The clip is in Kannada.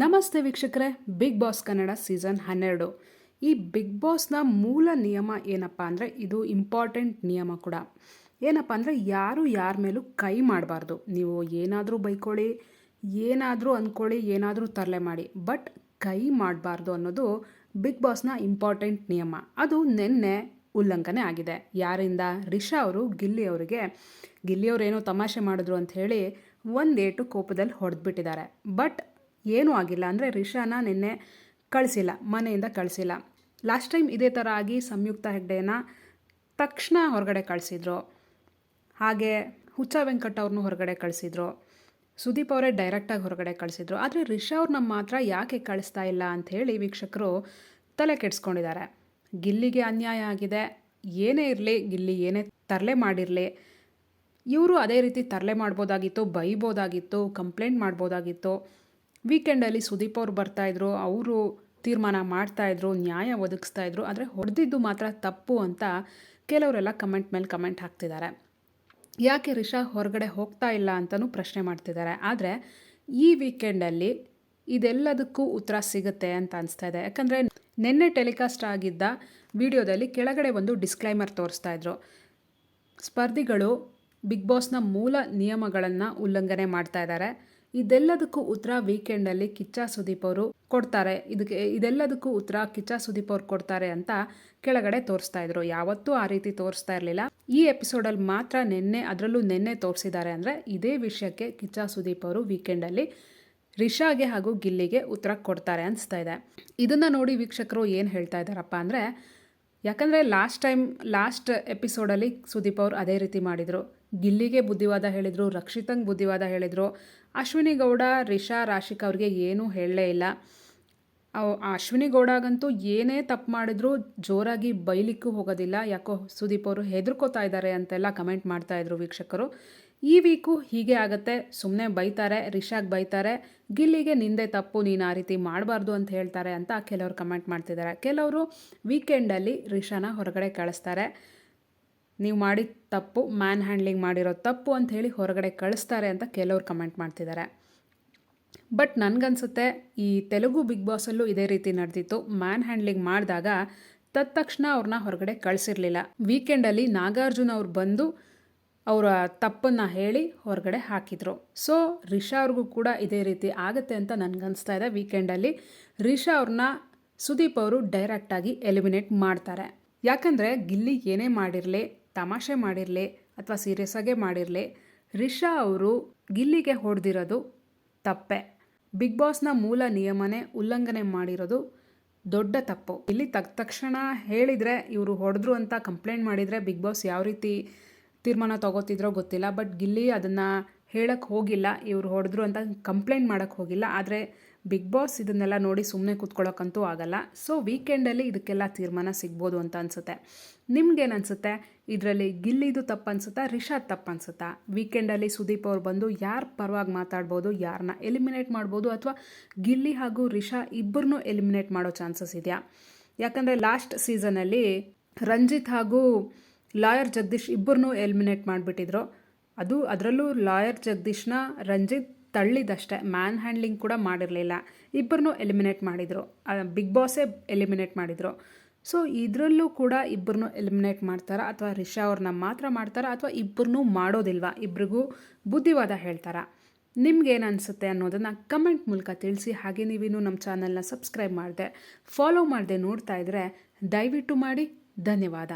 ನಮಸ್ತೆ ವೀಕ್ಷಕರೇ, ಬಿಗ್ ಬಾಸ್ ಕನ್ನಡ ಸೀಸನ್ ಹನ್ನೆರಡು. ಈ ಬಿಗ್ ಬಾಸ್ನ ಮೂಲ ನಿಯಮ ಏನಪ್ಪ ಅಂದರೆ ಇದು ಇಂಪಾರ್ಟೆಂಟ್ ನಿಯಮ ಕೂಡ. ಏನಪ್ಪ ಅಂದರೆ ಯಾರು ಯಾರ ಮೇಲೂ ಕೈ ಮಾಡಬಾರ್ದು. ನೀವು ಏನಾದರೂ ಬೈಕೊಳ್ಳಿ, ಏನಾದರೂ ಅಂದ್ಕೊಳ್ಳಿ ಏನಾದರೂ ತರಲೆ ಮಾಡಿ. ಬಟ್ ಕೈ ಮಾಡಬಾರ್ದು ಅನ್ನೋದು ಬಿಗ್ ಬಾಸ್ನ ಇಂಪಾರ್ಟೆಂಟ್ ನಿಯಮ. ಅದು ನಿನ್ನೆ ಉಲ್ಲಂಘನೆ ಆಗಿದೆ. ಯಾರಿಂದ? ರಿಷಾ ಅವರು, ಗಿಲ್ಲಿ ಅವರಿಗೆ. ಗಿಲ್ಲಿಯವರು ಏನೋ ತಮಾಷೆ ಮಾಡಿದ್ರು ಅಂತ ಹೇಳಿ ಒಂದೇಟು ಕೋಪದಲ್ಲಿ ಹೊಡೆದ್ಬಿಟ್ಟಿದ್ದಾರೆ. ಬಟ್ ಏನೂ ಆಗಿಲ್ಲ. ಅಂದರೆ ರಿಷಾನ ನಿನ್ನೆ ಕಳಿಸಿಲ್ಲ, ಮನೆಯಿಂದ ಕಳಿಸಿಲ್ಲ. ಲಾಸ್ಟ್ ಟೈಮ್ ಇದೇ ಥರ ಆಗಿ ಸಂಯುಕ್ತ ಹೆಗ್ಡೆನ ತಕ್ಷಣ ಹೊರಗಡೆ ಕಳಿಸಿದ್ರು. ಹಾಗೆ ಹುಚ್ಚ ವೆಂಕಟ್ ಅವ್ರನ್ನೂ ಹೊರಗಡೆ ಕಳಿಸಿದ್ರು. ಸುದೀಪ್ ಅವರೇ ಡೈರೆಕ್ಟಾಗಿ ಹೊರಗಡೆ ಕಳಿಸಿದ್ರು. ಆದರೆ ರಿಷಾ ಅವ್ರನ್ನ ಮಾತ್ರ ಯಾಕೆ ಕಳಿಸ್ತಾ ಇಲ್ಲ ಅಂತ ಹೇಳಿ ವೀಕ್ಷಕರು ತಲೆ ಕೆಡಿಸ್ಕೊಂಡಿದ್ದಾರೆ. ಗಿಲ್ಲಿಗೆ ಅನ್ಯಾಯ ಆಗಿದೆ. ಏನೇ ಇರಲಿ, ಗಿಲ್ಲಿ ಏನೇ ತರಲೆ ಮಾಡಿರಲಿ. ಇವರು ಅದೇ ರೀತಿ ತರಲೆ ಮಾಡ್ಬೋದಾಗಿತ್ತು, ಬೈಬೋದಾಗಿತ್ತು ಕಂಪ್ಲೇಂಟ್ ಮಾಡ್ಬೋದಾಗಿತ್ತು. ವೀಕೆಂಡಲ್ಲಿ ಸುದೀಪ್ ಅವ್ರು ಬರ್ತಾಯಿದ್ರು ಅವರು ತೀರ್ಮಾನ ಮಾಡ್ತಾಯಿದ್ರು ನ್ಯಾಯ ಒದಗಿಸ್ತಾ ಇದ್ರು, ಆದರೆ ಹೊಡೆದಿದ್ದು ಮಾತ್ರ ತಪ್ಪು ಅಂತ ಕೆಲವರೆಲ್ಲ ಕಮೆಂಟ್ ಮೇಲೆ ಕಮೆಂಟ್ ಹಾಕ್ತಿದ್ದಾರೆ. ಯಾಕೆ ರಿಷಾ ಹೊರಗಡೆ ಹೋಗ್ತಾ ಇಲ್ಲ ಅಂತಲೂ ಪ್ರಶ್ನೆ ಮಾಡ್ತಿದ್ದಾರೆ. ಆದರೆ ಈ ವೀಕೆಂಡಲ್ಲಿ ಇದೆಲ್ಲದಕ್ಕೂ ಉತ್ತರ ಸಿಗುತ್ತೆ ಅಂತ ಅನಿಸ್ತಾ ಇದೆ. ಯಾಕಂದರೆ ನಿನ್ನೆ ಟೆಲಿಕಾಸ್ಟ್ ಆಗಿದ್ದ ವಿಡಿಯೋದಲ್ಲಿ ಕೆಳಗಡೆ ಒಂದು ಡಿಸ್ಕ್ಲೈಮರ್ ತೋರಿಸ್ತಾ ಇದ್ರು. ಸ್ಪರ್ಧಿಗಳು ಬಿಗ್ ಬಾಸ್ನ ಮೂಲ ನಿಯಮಗಳನ್ನು ಉಲ್ಲಂಘನೆ ಮಾಡ್ತಾ ಇದ್ದಾರೆ. ಇದೆಲ್ಲದಕ್ಕೂ ಉತ್ತರ ವೀಕೆಂಡಲ್ಲಿ ಕಿಚ್ಚ ಸುದೀಪ್ ಅವರು ಕೊಡ್ತಾರೆ. ಇದಕ್ಕೆ ಇದೆಲ್ಲದಕ್ಕೂ ಉತ್ತರ ಕಿಚ್ಚ ಸುದೀಪ್ ಅವ್ರು ಕೊಡ್ತಾರೆ ಅಂತ ಕೆಳಗಡೆ ತೋರಿಸ್ತಾ ಇದ್ರು. ಯಾವತ್ತೂ ಆ ರೀತಿ ತೋರಿಸ್ತಾ ಇರಲಿಲ್ಲ. ಈ ಎಪಿಸೋಡಲ್ಲಿ ಮಾತ್ರ ನಿನ್ನೆ, ಅದರಲ್ಲೂ ನಿನ್ನೆ ತೋರಿಸಿದ್ದಾರೆ ಅಂದರೆ ಇದೇ ವಿಷಯಕ್ಕೆ ಕಿಚ್ಚ ಸುದೀಪ್ ಅವರು ವೀಕೆಂಡಲ್ಲಿ ರಿಷಾಗೆ ಹಾಗೂ ಗಿಲ್ಲಿಗೆ ಉತ್ತರ ಕೊಡ್ತಾರೆ ಅನಿಸ್ತಾ ಇದೆ. ಇದನ್ನು ನೋಡಿ ವೀಕ್ಷಕರು ಏನು ಹೇಳ್ತಾ ಇದ್ದಾರಪ್ಪ ಅಂದರೆ, ಯಾಕಂದರೆ ಲಾಸ್ಟ್ ಟೈಮ್, ಲಾಸ್ಟ್ ಎಪಿಸೋಡಲ್ಲಿ ಸುದೀಪ್ ಅವರು ಅದೇ ರೀತಿ ಮಾಡಿದರು. ಗಿಲ್ಲಿಗೆ ಬುದ್ಧಿವಾದ ಹೇಳಿದರು, ರಕ್ಷಿತಂಗೆ ಬುದ್ಧಿವಾದ ಹೇಳಿದರು. ಅಶ್ವಿನಿ ಗೌಡ ರಿಷಾ, ರಾಶಿಕ್ ಅವ್ರಿಗೆ ಏನೂ ಹೇಳಲೇ ಇಲ್ಲ. ಅಶ್ವಿನಿ ಗೌಡಗಂತೂ ಏನೇ ತಪ್ಪು ಮಾಡಿದ್ರು ಜೋರಾಗಿ ಬೈಲಿಕ್ಕೂ ಹೋಗೋದಿಲ್ಲ. ಯಾಕೋ ಸುದೀಪ್ ಅವರು ಹೆದರ್ಕೋತಾ ಇದ್ದಾರೆ ಅಂತೆಲ್ಲ ಕಮೆಂಟ್ ಮಾಡ್ತಾಯಿದ್ರು ವೀಕ್ಷಕರು. ಈ ವೀಕು ಹೀಗೆ ಆಗುತ್ತೆ. ಸುಮ್ಮನೆ ಬೈತಾರೆ, ರಿಷಾಗ್ ಬೈತಾರೆ. ಗಿಲ್ಲಿಗೆ ನಿಂದೆ ತಪ್ಪು, ನೀನು ಆ ರೀತಿ ಮಾಡಬಾರ್ದು ಅಂತ ಹೇಳ್ತಾರೆ ಅಂತ ಕೆಲವರು ಕಮೆಂಟ್ ಮಾಡ್ತಿದ್ದಾರೆ. ಕೆಲವರು ವೀಕೆಂಡಲ್ಲಿ ರಿಷಾನ ಹೊರಗಡೆ ಕಳಿಸ್ತಾರೆ. ನೀವು ಮಾಡಿದ ತಪ್ಪು ಮ್ಯಾನ್ ಹ್ಯಾಂಡ್ಲಿಂಗ್ ಮಾಡಿರೋ ತಪ್ಪು ಅಂತ ಹೇಳಿ ಹೊರಗಡೆ ಕಳಿಸ್ತಾರೆ ಅಂತ ಕೆಲವ್ರು ಕಮೆಂಟ್ ಮಾಡ್ತಿದ್ದಾರೆ. ಬಟ್ ನನಗನ್ಸುತ್ತೆ, ಈ ತೆಲುಗು ಬಿಗ್ ಬಾಸಲ್ಲೂ ಇದೇ ರೀತಿ ನಡೆದಿತ್ತು. ಮ್ಯಾನ್ ಹ್ಯಾಂಡ್ಲಿಂಗ್ ಮಾಡಿದಾಗ ತತ್ಕ್ಷಣ ಅವ್ರನ್ನ ಹೊರಗಡೆ ಕಳಿಸಿರಲಿಲ್ಲ. ವೀಕೆಂಡಲ್ಲಿ ನಾಗಾರ್ಜುನ ಅವ್ರು ಬಂದು ಅವರ ತಪ್ಪನ್ನು ಹೇಳಿ ಹೊರಗಡೆ ಹಾಕಿದರು. ಸೊ ರಿಷಾ ಅವ್ರಿಗೂ ಕೂಡ ಇದೇ ರೀತಿ ಆಗುತ್ತೆ ಅಂತ ನನಗನ್ನಿಸ್ತಾ ಇದೆ ವೀಕೆಂಡಲ್ಲಿ ರಿಷಾ ಅವ್ರನ್ನ ಸುದೀಪ್ ಅವರು ಡೈರೆಕ್ಟಾಗಿ ಎಲಿಮಿನೇಟ್ ಮಾಡ್ತಾರೆ. ಯಾಕಂದರೆ ಗಿಲ್ಲಿ ಏನೇ ಮಾಡಿರಲಿ ತಮಾಷೆ ಮಾಡಿರಲಿ ಅಥವಾ ಸೀರಿಯಸ್ ಆಗೇ ಮಾಡಿರಲಿ, ರಿಷಾ ಅವರು ಗಿಲ್ಲಿಗೆ ಹೊಡೆದಿರೋದು ತಪ್ಪೆ. ಬಿಗ್ ಬಾಸ್ನ ಮೂಲ ನಿಯಮನೇ ಉಲ್ಲಂಘನೆ ಮಾಡಿರೋದು ದೊಡ್ಡ ತಪ್ಪು. ಇಲ್ಲಿ ತಕ್ಕ ತಕ್ಷಣ ಹೇಳಿದರೆ ಇವರು ಹೊಡೆದ್ರು ಅಂತ ಕಂಪ್ಲೇಂಟ್ ಮಾಡಿದರೆ ಬಿಗ್ ಬಾಸ್ ಯಾವ ರೀತಿ ತೀರ್ಮಾನ ತಗೋತಿದ್ರೋ ಗೊತ್ತಿಲ್ಲ ಬಟ್ ಗಿಲ್ಲಿ ಅದನ್ನು ಹೇಳಕ್ಕೆ ಹೋಗಿಲ್ಲ, ಇವರು ಹೊಡೆದ್ರು ಅಂತ ಕಂಪ್ಲೇಂಟ್ ಮಾಡೋಕ್ಕೆ ಹೋಗಿಲ್ಲ. ಆದರೆ ಬಿಗ್ ಬಾಸ್ ಇದನ್ನೆಲ್ಲ ನೋಡಿ ಸುಮ್ಮನೆ ಕೂತ್ಕೊಳ್ಳೋಕ್ಕಂತೂ ಆಗಲ್ಲ. ಸೊ ವೀಕೆಂಡಲ್ಲಿ ಇದಕ್ಕೆಲ್ಲ ತೀರ್ಮಾನ ಸಿಗ್ಬೋದು ಅಂತ ಅನಿಸುತ್ತೆ. ನಿಮ್ಗೇನು ಅನಿಸುತ್ತೆ ಇದರಲ್ಲಿ ಗಿಲ್ಲಿದು ತಪ್ಪು ಅನ್ಸುತ್ತಾ ರಿಷಾದ್ ತಪ್ಪು ಅನ್ಸುತ್ತಾ ವೀಕೆಂಡಲ್ಲಿ ಸುದೀಪ್ ಅವ್ರು ಬಂದು ಯಾರ ಪರವಾಗಿ ಮಾತಾಡ್ಬೋದು ಯಾರನ್ನ ಎಲಿಮಿನೇಟ್ ಮಾಡ್ಬೋದು ಅಥವಾ ಗಿಲ್ಲಿ ಹಾಗೂ ರಿಷಾ ಇಬ್ಬರನ್ನೂ ಎಲಿಮಿನೇಟ್ ಮಾಡೋ ಚಾನ್ಸಸ್ ಇದೆಯಾ? ಯಾಕಂದರೆ ಲಾಸ್ಟ್ ಸೀಸನಲ್ಲಿ ರಂಜಿತ್ ಹಾಗೂ ಲಾಯರ್ ಜಗದೀಶ್ ಇಬ್ಬರನ್ನೂ ಎಲಿಮಿನೇಟ್ ಮಾಡಿಬಿಟ್ಟಿದ್ರು. ಅದು ಅದರಲ್ಲೂ ಲಾಯರ್ ಜಗದೀಶ್ನ ರಂಜಿತ್ ತಳ್ಳಿದಷ್ಟೇ ಮ್ಯಾನ್ ಹ್ಯಾಂಡ್ಲಿಂಗ್ ಕೂಡ ಮಾಡಿರಲಿಲ್ಲ. ಇಬ್ಬರನ್ನೂ ಎಲಿಮಿನೇಟ್ ಮಾಡಿದರು. ಬಿಗ್ ಬಾಸೇ ಎಲಿಮಿನೇಟ್ ಮಾಡಿದರು. ಸೊ ಇದರಲ್ಲೂ ಕೂಡ ಇಬ್ಬರನ್ನೂ ಎಲಿಮಿನೇಟ್ ಮಾಡ್ತಾರಾ, ಅಥವಾ ರಿಷಾ ಅವ್ರನ್ನ ಮಾತ್ರ ಮಾಡ್ತಾರಾ, ಅಥವಾ ಇಬ್ಬರನ್ನೂ ಮಾಡೋದಿಲ್ವ? ಇಬ್ರಿಗೂ ಬುದ್ಧಿವಾದ ಹೇಳ್ತಾರಾ. ನಿಮ್ಗೇನು ಅನಿಸುತ್ತೆ ಅನ್ನೋದನ್ನು ಕಮೆಂಟ್ ಮೂಲಕ ತಿಳಿಸಿ. ಹಾಗೆ ನೀವಿನ್ನೂ ನಮ್ಮ ಚಾನಲ್ನ ಸಬ್ಸ್ಕ್ರೈಬ್ ಮಾಡಿದೆ ಫಾಲೋ ಮಾಡದೆ ನೋಡ್ತಾ ಇದ್ದರೆ ದಯವಿಟ್ಟು ಮಾಡಿ. ಧನ್ಯವಾದ.